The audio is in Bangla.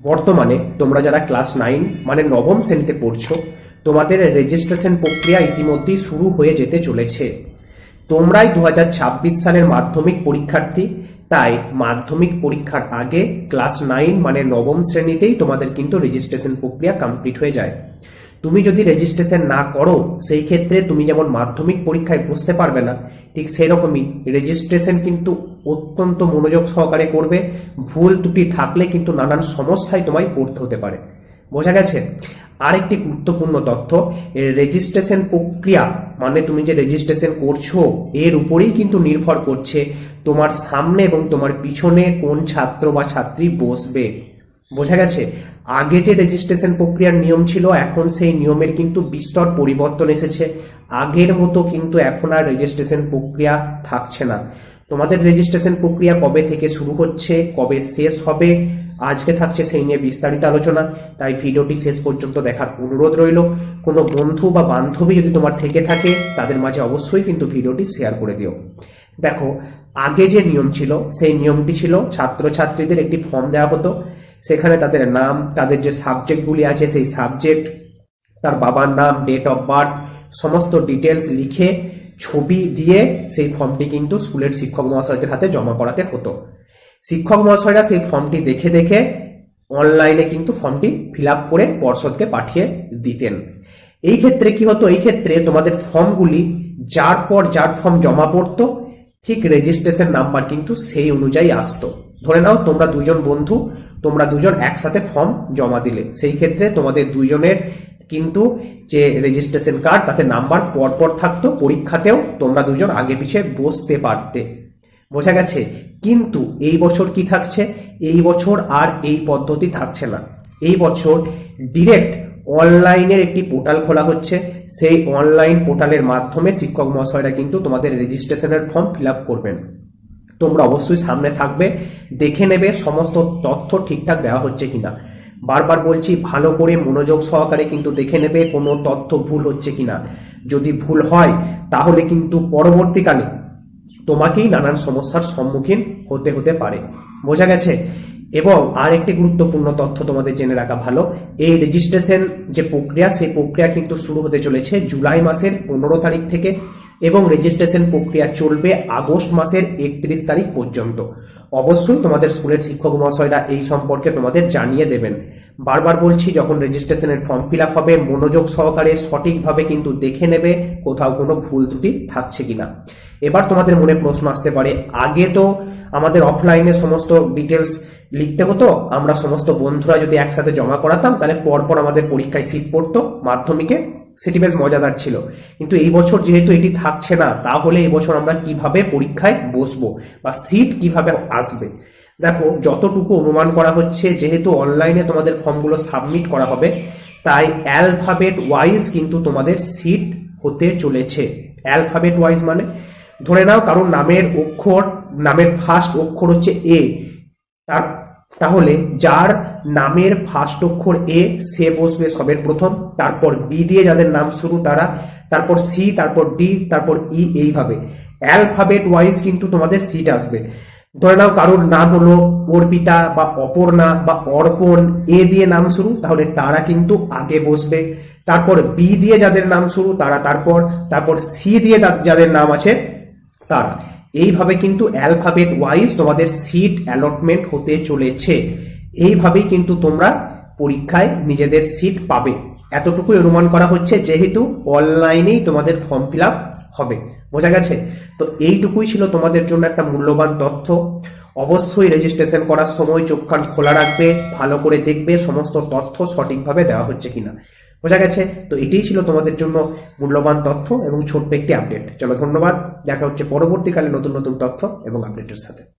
বর্তমানে তোমরা যারা ক্লাস নাইন মানে নবম শ্রেণীতে পড়ছো, তোমাদের রেজিস্ট্রেশন প্রক্রিয়া ইতিমধ্যেই শুরু হয়ে যেতে চলেছে। তোমরাই দু হাজার ছাব্বিশ সালের মাধ্যমিক পরীক্ষার্থী, তাই মাধ্যমিক পরীক্ষার আগে ক্লাস নাইন মানে নবম শ্রেণীতেই তোমাদের কিন্তু রেজিস্ট্রেশন প্রক্রিয়া কমপ্লিট হয়ে যায়। তুমি যদি রেজিস্ট্রেশন না করো, সেই ক্ষেত্রে তুমি যেমন মাধ্যমিক পরীক্ষায় বসতে পারবে না, ঠিক সেরকমই রেজিস্ট্রেশন কিন্তু অত্যন্ত মনোযোগ সহকারে করবে। ভুল ত্রুটি থাকলে কিন্তু নানান সমস্যায় তোমায় পড়তে হতে পারে। বোঝা গেছে? আরেকটি গুরুত্বপূর্ণ তথ্য রেজিস্ট্রেশন প্রক্রিয়া মানে তুমি যে রেজিস্ট্রেশন করছ, এর উপরেই কিন্তু নির্ভর করছে তোমার সামনে এবং তোমার পিছনে কোন ছাত্র বা ছাত্রী বসবে। বোঝা গেছে? আগে যে রেজিস্ট্রেশন প্রক্রিয়ার নিয়ম ছিল, এখন সেই নিয়মের কিন্তু বিস্তর পরিবর্তন এসেছে। আগের মতো কিন্তু এখন আর রেজিস্ট্রেশন প্রক্রিয়া থাকছে না। তোমাদের রেজিস্ট্রেশন প্রক্রিয়া কবে থেকে শুরু হচ্ছে, কবে শেষ হবে, আজকে থাকছে সেই নিয়ে বিস্তারিত আলোচনা। তাই ভিডিওটি শেষ পর্যন্ত দেখার অনুরোধ রইল। কোনো বন্ধু বা বান্ধবী যদি তোমার থেকে থাকে, তাদের মাঝে অবশ্যই কিন্তু ভিডিওটি শেয়ার করে দিও। দেখো, আগে যে নিয়ম ছিল, সেই নিয়মটি ছিল ছাত্রছাত্রীদের একটি ফর্ম দেওয়া হতো। সেখানে তাদের নাম, তাদের যে সাবজেক্টগুলি আছে, সেই সাবজেক্ট তার বাবার নাম ডেট অফ বার্থ সমস্ত ডিটেলস লিখে ছবি দিয়ে সেই ফর্মটি কিন্তু স্কুলের শিক্ষক মহাশয়দের হাতে জমা করাতে হতো। শিক্ষক মহাশয়রা সেই ফর্মটি দেখে দেখে অনলাইনে কিন্তু ফর্মটি ফিল আপ করে পর্ষদকে পাঠিয়ে দিতেন। এই ক্ষেত্রে কি হতো? এই ক্ষেত্রে তোমাদের ফর্মগুলি যার পর যার ফর্ম জমা পড়তো, ঠিক রেজিস্ট্রেশন নাম্বার কিন্তু সেই অনুযায়ী আসতো। ধরে নাও, তোমরা দুজন বন্ধু, তোমরা দুজন একসাথে ফর্ম জমা দিলে। সেই ক্ষেত্রে তোমাদের দুইজনের কিন্তু যে রেজিস্ট্রেশন কার্ড তাতে নাম্বার পরপর থাকতো, পরীক্ষাতেও তোমরা দুজন আগে পিছে বসতে পারতে। বোঝা গেছে? কিন্তু এই বছর কি থাকছে? এই বছর আর এই পদ্ধতি থাকছে না। এই বছর ডিরেক্ট অনলাইনের একটি পোর্টাল খোলা হচ্ছে। সেই অনলাইন পোর্টালের মাধ্যমে শিক্ষক মহাশয়রা কিন্তু তোমাদের রেজিস্ট্রেশনের ফর্ম ফিল আপ করবেন। তোমরা অবশ্যই সামনে থাকবে, দেখে নেবে সমস্ত তথ্য ঠিকঠাক দেওয়া হচ্ছে কিনা। বারবার বলছি, ভালো করে মনোযোগ সহকারে কিন্তু দেখে নেবে কোনো তথ্য ভুল হচ্ছে কিনা। যদি ভুল হয়, তাহলে কিন্তু পরবর্তীকালে তোমাকেই নানান সমস্যার সম্মুখীন হতে হতে পারে। বোঝা গেছে? এবং আর একটি গুরুত্বপূর্ণ তথ্য তোমাদের জেনে রাখা ভালো, এই রেজিস্ট্রেশন যে প্রক্রিয়া, সেই প্রক্রিয়া কিন্তু শুরু হতে চলেছে জুলাই মাসের পনেরো তারিখ থেকে। এবং রেজিস্ট্রেশন প্রক্রিয়া চলবে আগস্ট মাসের একত্রিশ তারিখ পর্যন্ত। অবশ্যই তোমাদের স্কুলের শিক্ষক মহাশয়রা এই সম্পর্কে তোমাদের জানিয়ে দেবেন। বারবার বলছি, যখন রেজিস্ট্রেশনের ফর্ম ফিল আপ হবে, মনোযোগ সহকারে সঠিকভাবে কিন্তু দেখে নেবে কোথাও কোনো ভুল ত্রুটি থাকছে কিনা। এবার তোমাদের মনে প্রশ্ন আসতে পারে, আগে তো আমাদের অফলাইনে সমস্ত ডিটেলস লিখতে হতো, আমরা সমস্ত বন্ধুরা যদি একসাথে জমা করাতাম, তাহলে পরপর আমাদের পরীক্ষায় সিট পড়তো মাধ্যমিকে। সেটি বেশ মজাদার ছিল। কিন্তু এই বছর যেহেতু এটি থাকছে না, তাহলে এই বছর আমরা কীভাবে পরীক্ষায় বসবো বা সিট কীভাবে আসবে? দেখো, যতটুকু অনুমান করা হচ্ছে, যেহেতু অনলাইনে তোমাদের ফর্মগুলো সাবমিট করা হবে, তাই অ্যালফাবেট ওয়াইজ কিন্তু তোমাদের সিট হতে চলেছে। অ্যালফাবেট ওয়াইজ মানে? ধরে নাও কারণ নামের অক্ষর, নামের ফার্স্ট অক্ষর হচ্ছে এ তার তাহলে যার নামের ফার্স্ট অক্ষর এ সে বসবে সবের প্রথম, তারপর বি দিয়ে যাদের নাম শুরু তারা, তারপর সি তারপর ডি তারপর ই এইভাবে। অ্যালফাবেট ওয়াইজ কিন্তু তোমাদের সিট আসবে। ধরে নাও কারোর নাম হলো অর্পিতা বা অপর্ণা বা অর্পণ এ দিয়ে নাম শুরু, তাহলে তারা কিন্তু আগে বসবে। তারপর বি দিয়ে যাদের নাম শুরু তারা তারপর তারপর সি দিয়ে যাদের নাম আছে তারা। এইভাবে কিন্তু অ্যালফাবেট ওয়াইজ তোমাদের সিট অ্যালটমেন্ট হতে চলেছে। এইভাবেই কিন্তু তোমরা পরীক্ষায় নিজেদের সিট পাবে। এতটুকুই অনুমান করা হচ্ছে, যেহেতু অনলাইনেই তোমাদের ফর্ম ফিল হবে। বোঝা গেছে? তো এইটুকুই ছিল তোমাদের জন্য একটা মূল্যবান তথ্য। অবশ্যই রেজিস্ট্রেশন করার সময় চোখ খোলা রাখবে, ভালো করে দেখবে সমস্ত তথ্য সঠিকভাবে দেওয়া হচ্ছে কিনা। বোঝা গেছে? তো এটাই ছিল তোমাদের জন্য মূল্যবান তথ্য এবং ছোট্ট একটি আপডেট চলো ধন্যবাদ। দেখা হচ্ছে পরবর্তীকালে নতুন নতুন তথ্য এবং আপডেটের সাথে।